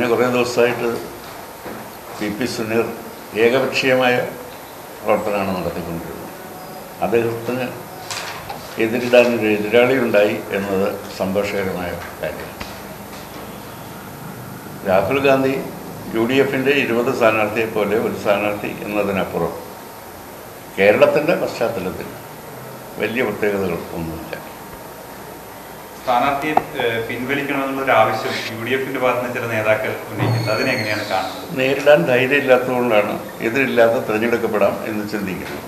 കഴിഞ്ഞ കുറേ ദിവസമായിട്ട് പി പി സുനീർ ഏകപക്ഷീയമായ പ്രവർത്തനമാണ് നടത്തിക്കൊണ്ടിരുന്നത്. അദ്ദേഹത്തിന് എതിരിടാൻ ഒരു എതിരാളി ഉണ്ടായി എന്നത് സന്തോഷകരമായ കാര്യമാണ്. രാഹുൽ ഗാന്ധി യു ഡി എഫിന്റെ ഇരുപത് സ്ഥാനാർത്ഥിയെ പോലെ ഒരു സ്ഥാനാർത്ഥി എന്നതിനപ്പുറം കേരളത്തിന്റെ പശ്ചാത്തലത്തിൽ വലിയ പ്രത്യേകതകൾ ഒന്നുമില്ല സ്ഥാനാർത്ഥിയെ പിൻവലിക്കണമെന്നുള്ളൊരു ആവശ്യം യു ഡി എഫിന്റെ ഭാഗത്ത് നിന്ന് ചില നേതാക്കൾ ഉന്നയിക്കുന്നത് അതിനെങ്ങനെയാണ് കാണുന്നത്? നേരിടാൻ ധൈര്യമില്ലാത്തതുകൊണ്ടാണ് എതിരില്ലാത്ത തിരഞ്ഞെടുക്കപ്പെടാം എന്ന് ചിന്തിക്കുന്നത്.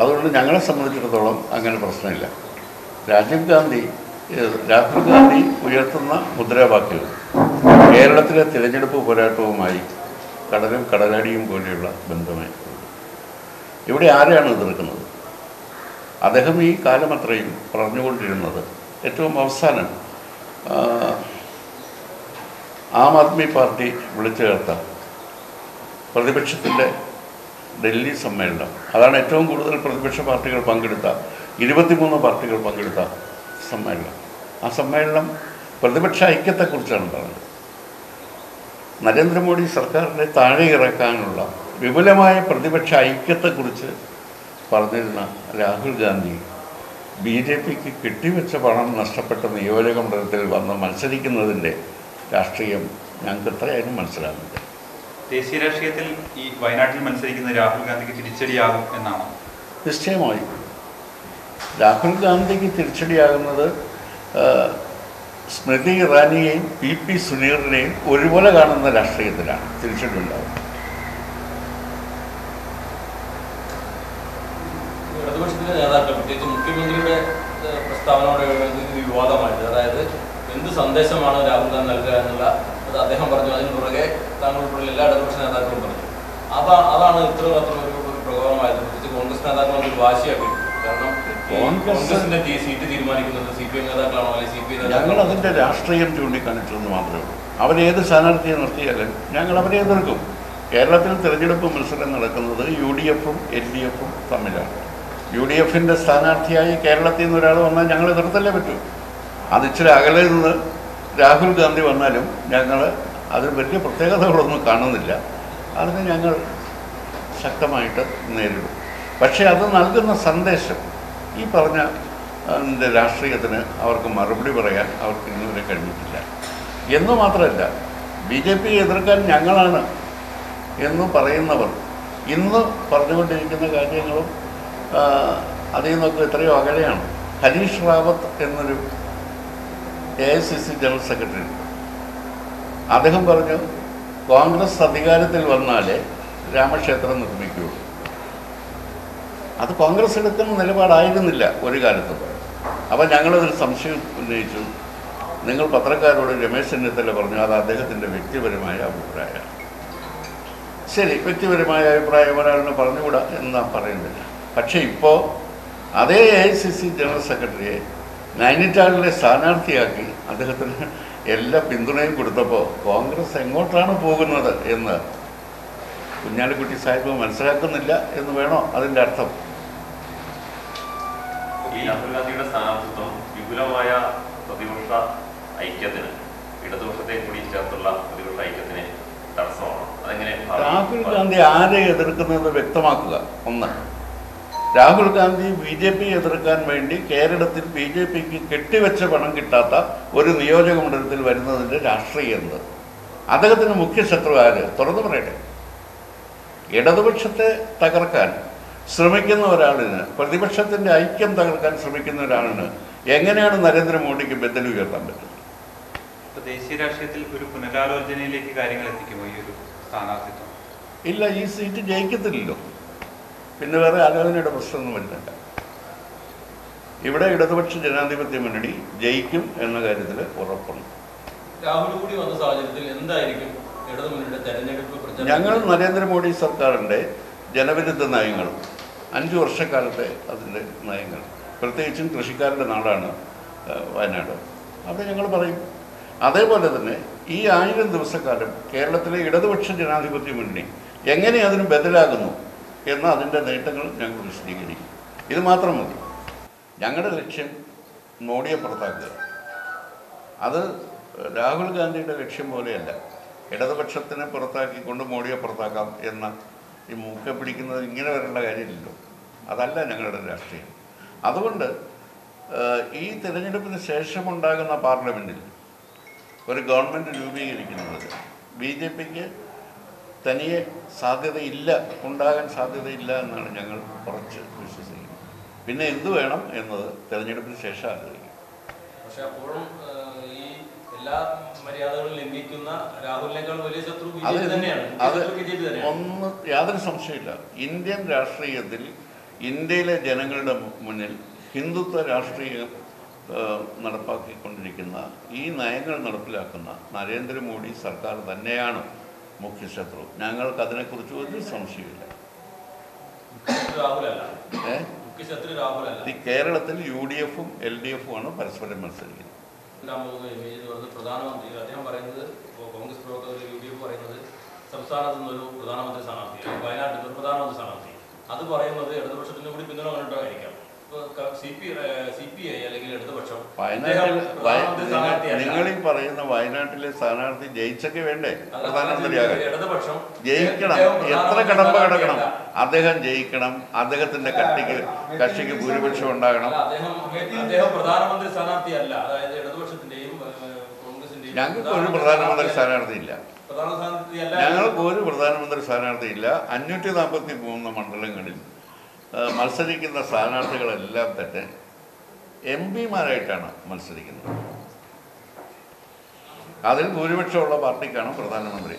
അതുകൊണ്ട് ഞങ്ങളെ സംബന്ധിച്ചിടത്തോളം അങ്ങനെ പ്രശ്നമില്ല. രാജീവ് ഗാന്ധി രാഹുൽ ഗാന്ധി ഉയർത്തുന്ന മുദ്രാവാക്യം കേരളത്തിലെ തിരഞ്ഞെടുപ്പ് പോരാട്ടവുമായി കടലും കടലാടിയും പോലെയുള്ള ബന്ധമായി ഇവിടെ ആരെയാണ് എതിർക്കുന്നത്? അദ്ദേഹം ഈ കാലമത്രയും പറഞ്ഞുകൊണ്ടിരുന്നത് ഏറ്റവും അവസാനം ആം ആദ്മി പാർട്ടി വിളിച്ചു ചേർത്ത പ്രതിപക്ഷത്തിന്റെ ഡൽഹി സമ്മേളനം. അതാണ് ഏറ്റവും കൂടുതൽ പ്രതിപക്ഷ പാർട്ടികൾ പങ്കെടുത്ത ഇരുപത്തിമൂന്ന് പാർട്ടികൾ പങ്കെടുത്ത സമ്മേളനം. ആ സമ്മേളനം പ്രതിപക്ഷ ഐക്യത്തെക്കുറിച്ചാണ് പറഞ്ഞത്. നരേന്ദ്രമോദി സർക്കാരിനെ താഴെ ഇറക്കാനുള്ള വിപുലമായ പ്രതിപക്ഷ ഐക്യത്തെക്കുറിച്ച് പറഞ്ഞിരുന്ന രാഹുൽ ഗാന്ധി ബി ജെ പിക്ക് കെട്ടിവെച്ച പണം നഷ്ടപ്പെട്ട നിയോജക മണ്ഡലത്തിൽ വന്ന് മത്സരിക്കുന്നതിന്റെ രാഷ്ട്രീയം ഞങ്ങൾക്ക് എത്രയായാലും മനസ്സിലാകുന്നില്ല. ദേശീയ രാഷ്ട്രീയത്തിൽ ഈ വയനാട്ടിൽ മത്സരിക്കുന്ന രാഹുൽ ഗാന്ധിക്ക് തിരിച്ചടിയാകും എന്നാണ്? നിശ്ചയമായി. രാഹുൽ ഗാന്ധിക്ക് തിരിച്ചടിയാകുന്നത് സ്മൃതി ഇറാനിയെയും പി പി സുനീറിനെയും ഒരുപോലെ കാണുന്ന രാഷ്ട്രീയത്തിലാണ് തിരിച്ചടി ഉണ്ടാകുന്നത് ഇടതുപക്ഷത്തിന്റെ നേതാക്കൾ പ്രത്യേകിച്ച് മുഖ്യമന്ത്രിയുടെ പ്രസ്താവനയോട് ഇത് വിവാദമായിട്ട്. അതായത് എന്ത് സന്ദേശമാണ് രാഹുൽ ഗാന്ധി നൽകുക എന്നുള്ള അത് അദ്ദേഹം പറഞ്ഞു. അതിന് പുറകെ താങ്കൾ ഉൾപ്പെടെയുള്ള എല്ലാ ഇടതുപക്ഷ നേതാക്കളും പറഞ്ഞു. അതാ അതാണ് ഇത്ര മാത്രം ഒരു ഒരു പ്രകോപനമായത്. പ്രത്യേകിച്ച് കോൺഗ്രസ് നേതാക്കൾ ഒരു വാശിയാക്കി. കാരണം കോൺഗ്രസിന്റെ സീറ്റ് തീരുമാനിക്കുന്നത് സി പി എം നേതാക്കളാണോ അല്ലെങ്കിൽ സി പി ഐ ഞങ്ങൾ അതിന്റെ രാഷ്ട്രീയം ചൂണ്ടിക്കാണിച്ചെന്ന് മാത്രമേ ഉള്ളൂ. അവരേത് സ്ഥാനാർത്ഥിയെ നിർത്തിയാലും ഞങ്ങൾ അവരെ എതിർക്കും. കേരളത്തിൽ തിരഞ്ഞെടുപ്പ് മത്സരം നടക്കുന്നത് യു ഡി എഫും എൽ ഡി എഫും തമ്മിലാണ്. യു ഡി എഫിന്റെ സ്ഥാനാർത്ഥിയായി കേരളത്തിൽ നിന്ന് ഒരാൾ വന്നാൽ ഞങ്ങൾ നിർത്തല്ലേ പറ്റൂ? അത് ഇച്ചിരി അകലെ നിന്ന് രാഹുൽ ഗാന്ധി വന്നാലും ഞങ്ങൾ അതിൽ വലിയ പ്രത്യേകതകളൊന്നും കാണുന്നില്ല. അതിന് ഞങ്ങൾ ശക്തമായിട്ട് നേരിടും. പക്ഷേ അത് നൽകുന്ന സന്ദേശം ഈ പറഞ്ഞ രാഷ്ട്രീയത്തിന് അവർക്ക് മറുപടി പറയാൻ അവർക്ക് ഇന്നുവരെ കഴിഞ്ഞിട്ടില്ല. എന്നു മാത്രമല്ല ബി ജെ പി എതിർക്കാൻ ഞങ്ങളാണ് എന്ന് പറയുന്നവർ ഇന്ന് പറഞ്ഞുകൊണ്ടിരിക്കുന്ന കാര്യങ്ങളും അതിൽ നിന്നൊക്കെ എത്രയോ അകലെയാണ്. ഹരീഷ് റാവത്ത് എന്നൊരു A I C C general secretary ഉണ്ട്. അദ്ദേഹം പറഞ്ഞു കോൺഗ്രസ് അധികാരത്തിൽ വന്നാലേ രാമക്ഷേത്രം നിർമ്മിക്കുകയുള്ളൂ അത് കോൺഗ്രസ് എടുക്കുന്ന നിലപാടായിരുന്നില്ല ഒരു കാലത്തും. അപ്പം ഞങ്ങളതിൽ സംശയം ഉന്നയിച്ചു. നിങ്ങൾ പത്രക്കാരോട് രമേശ് ചെന്നിത്തല പറഞ്ഞു അത് അദ്ദേഹത്തിന്റെ വ്യക്തിപരമായ അഭിപ്രായമാണ്. ശരി വ്യക്തിപരമായ അഭിപ്രായം ഒരാളിനെ പറഞ്ഞുകൂടാ എന്ന് നാം പറയുന്നില്ല പക്ഷേ ഇപ്പോൾ അതേ A I C C general സെക്രട്ടറിയെ നൈനിറ്റാളിലെ സ്ഥാനാർത്ഥിയാക്കി അദ്ദേഹത്തിന് എല്ലാ പിന്തുണയും കൊടുത്തപ്പോൾ കോൺഗ്രസ് എങ്ങോട്ടാണ് പോകുന്നത് എന്ന് കുഞ്ഞാലിക്കുട്ടി സാഹിബ് മനസ്സിലാക്കുന്നില്ല എന്ന് വേണോ അതിന്റെ അർത്ഥം? ഈ രാഹുൽ ഗാന്ധിയുടെ സ്ഥാനാർത്ഥിത്വം വിപുലമായ പ്രതിപക്ഷ ഐക്യത്തിന് ഇടതുപക്ഷത്തെ കൂടി ചേർത്തുള്ള പ്രതിപക്ഷ ഐക്യത്തിന് തടസ്സമാണ്. അതെങ്ങനെ രാഹുൽ ഗാന്ധി ആരെ എതിർക്കുന്നത് വ്യക്തമാക്കുക ഒന്ന്. Rahul Gandhi B J P എതിർക്കാൻ വേണ്ടി കേരളത്തിൽ ബി ജെ പിക്ക് കെട്ടിവെച്ച പണം കിട്ടാത്ത ഒരു നിയോജക മണ്ഡലത്തിൽ വരുന്നതിന്റെ രാഷ്ട്രീയം എന്ത്? അദ്ദേഹത്തിന് മുഖ്യ ശത്രു ആര്? തുറന്നു പറയട്ടെ. ഇടതുപക്ഷത്തെ തകർക്കാൻ ശ്രമിക്കുന്ന ഒരാളിന് പ്രതിപക്ഷത്തിന്റെ ഐക്യം തകർക്കാൻ ശ്രമിക്കുന്ന ഒരാളിന് എങ്ങനെയാണ് നരേന്ദ്രമോദിക്ക് ബദൽ ഉയർത്താൻ പറ്റുന്നത്? ദേശീയ രാഷ്ട്രീയത്തിൽ ഒരു പുനരാലോചനയിലേക്ക് കാര്യങ്ങൾ എത്തിക്കുമോ ഈ ഒരു സ്ഥാനാർത്ഥിത്വം? ഇല്ല ഈ സീറ്റ് ജയിക്കത്തില്ലല്ലോ. പിന്നെ വേറെ ആലോചനയുടെ പ്രശ്നമൊന്നും വരുന്നില്ല ഇവിടെ ഇടതുപക്ഷ ജനാധിപത്യ മുന്നണി ജയിക്കും എന്ന കാര്യത്തിൽ ഉറപ്പുണ്ട്. രാഹുൽ കൂടി വന്ന സാഹചര്യത്തിൽ എന്തായിരിക്കും ഞങ്ങൾ നരേന്ദ്രമോദി സർക്കാരിന്റെ ജനവിരുദ്ധ നയങ്ങൾ അഞ്ച് വർഷക്കാലത്തെ അതിന്റെ നയങ്ങൾ പ്രത്യേകിച്ചും കൃഷിക്കാരുടെ നാടാണ് വയനാട്. അവിടെ ഞങ്ങൾ പറയും. അതേപോലെ തന്നെ ഈ ആയിരം ദിവസക്കാലം കേരളത്തിലെ ഇടതുപക്ഷ ജനാധിപത്യ മുന്നണി എങ്ങനെ അതിന് ബദലാകുന്നു? എന്ന അതിന്റെ നേട്ടങ്ങൾ ഞങ്ങൾ വിശദീകരിക്കും ഇത് മാത്രം മതി. ഞങ്ങളുടെ ലക്ഷ്യം മോഡിയെ പുറത്താക്കുക. അത് രാഹുൽ ഗാന്ധിയുടെ ലക്ഷ്യം പോലെയല്ല. ഇടതുപക്ഷത്തിനെ പുറത്താക്കിക്കൊണ്ട് മോഡിയെ പുറത്താക്കാം എന്ന ഈ മൂക്കെ പിടിക്കുന്നത് ഇങ്ങനെ വരേണ്ട കാര്യമില്ലല്ലോ. അതല്ല ഞങ്ങളുടെ രാഷ്ട്രീയം. അതുകൊണ്ട് ഈ തിരഞ്ഞെടുപ്പിന് ശേഷമുണ്ടാകുന്ന പാർലമെന്റിൽ ഒരു ഗവൺമെന്റ് രൂപീകരിക്കുന്നത് ബി ജെ പിക്ക് തനിയെ സാധ്യതയില്ല ഉണ്ടാകാൻ സാധ്യതയില്ല എന്നാണ് ഞങ്ങൾ കുറച്ച് വിശ്വസിക്കുന്നത്. പിന്നെ എന്തു വേണം എന്നത് തിരഞ്ഞെടുപ്പിന് ശേഷം ആലോചിക്കും. പക്ഷെ അപ്പോഴും ഈ എല്ലാ മര്യാദകളും ലംഘിക്കുന്ന രാഹുലിനേക്കാൾ വലിയ ശത്രു തന്നെയാണ്. ഒന്ന് യാതൊരു സംശയമില്ല ഇന്ത്യൻ രാഷ്ട്രീയത്തിൽ ഇന്ത്യയിലെ ജനങ്ങളുടെ മുന്നിൽ ഹിന്ദുത്വ രാഷ്ട്രീയം നടപ്പാക്കിക്കൊണ്ടിരിക്കുന്ന ഈ നയങ്ങൾ നടപ്പിലാക്കുന്ന നരേന്ദ്രമോദി സർക്കാർ തന്നെയാണ് മുഖ്യ ശത്രു ഞങ്ങൾക്ക് അതിനെക്കുറിച്ച് ഒരു സംശയമില്ല മുഖ്യശത്രു രാഹുലല്ല. ഏ? മുഖ്യശത്രു രാഹുലല്ല. ഈ കേരളത്തിൽ യു ഡി എഫും എൽ ഡി എഫും ആണ് പരസ്പരം മത്സരിക്കുന്നത്. പ്രധാനമന്ത്രി അദ്ദേഹം പറയുന്നത് കോൺഗ്രസ് പ്രവർത്തകർ യു ഡി എഫ് പറയുന്നത് സംസ്ഥാനത്ത് നിന്നൊരു പ്രധാനമന്ത്രി സ്ഥാനാർത്ഥി വയനാട്ടിൽ നിന്ന് പ്രധാനമന്ത്രി സ്ഥാനാർത്ഥി അത് പറയുന്നത് ഇടതുപക്ഷത്തിന്റെ കൂടി പിന്തുണ കണ്ടിട്ടായിരിക്കാം. വയനാട്ടിൽ ഈ പറയുന്ന വയനാട്ടിലെ സ്ഥാനാർത്ഥി ജയിച്ചൊക്കെ വേണ്ടേ? പ്രധാനമന്ത്രിയാകും പ്രധാനമന്ത്രിയാകാൻ ജയിക്കണം. എത്ര കടമ്പ കിടക്കണം? അദ്ദേഹം ജയിക്കണം. അദ്ദേഹത്തിന്റെ കട്ടിക്ക് കക്ഷിക്ക് ഭൂരിപക്ഷം ഉണ്ടാകണം. അല്ല, അദ്ദേഹം അദ്ദേഹം പ്രധാനമന്ത്രി സ്ഥാനാർത്ഥിയല്ല. അതായത് ഇടതുപക്ഷത്തിന്റെയും ഞങ്ങൾക്ക് ഒരു പ്രധാനമന്ത്രി സ്ഥാനാർത്ഥി ഇല്ല ഞങ്ങൾക്ക് ഒരു പ്രധാനമന്ത്രി സ്ഥാനാർത്ഥിയില്ല. അഞ്ഞൂറ്റി നാൽപ്പത്തി മൂന്ന് മണ്ഡലങ്ങളിൽ മത്സരിക്കുന്ന സ്ഥാനാർത്ഥികളെല്ലാം തന്നെ എം പിമാരായിട്ടാണ് മത്സരിക്കുന്നത്. അതിൽ ഭൂരിപക്ഷമുള്ള പാർട്ടിക്കാണ് പ്രധാനമന്ത്രി.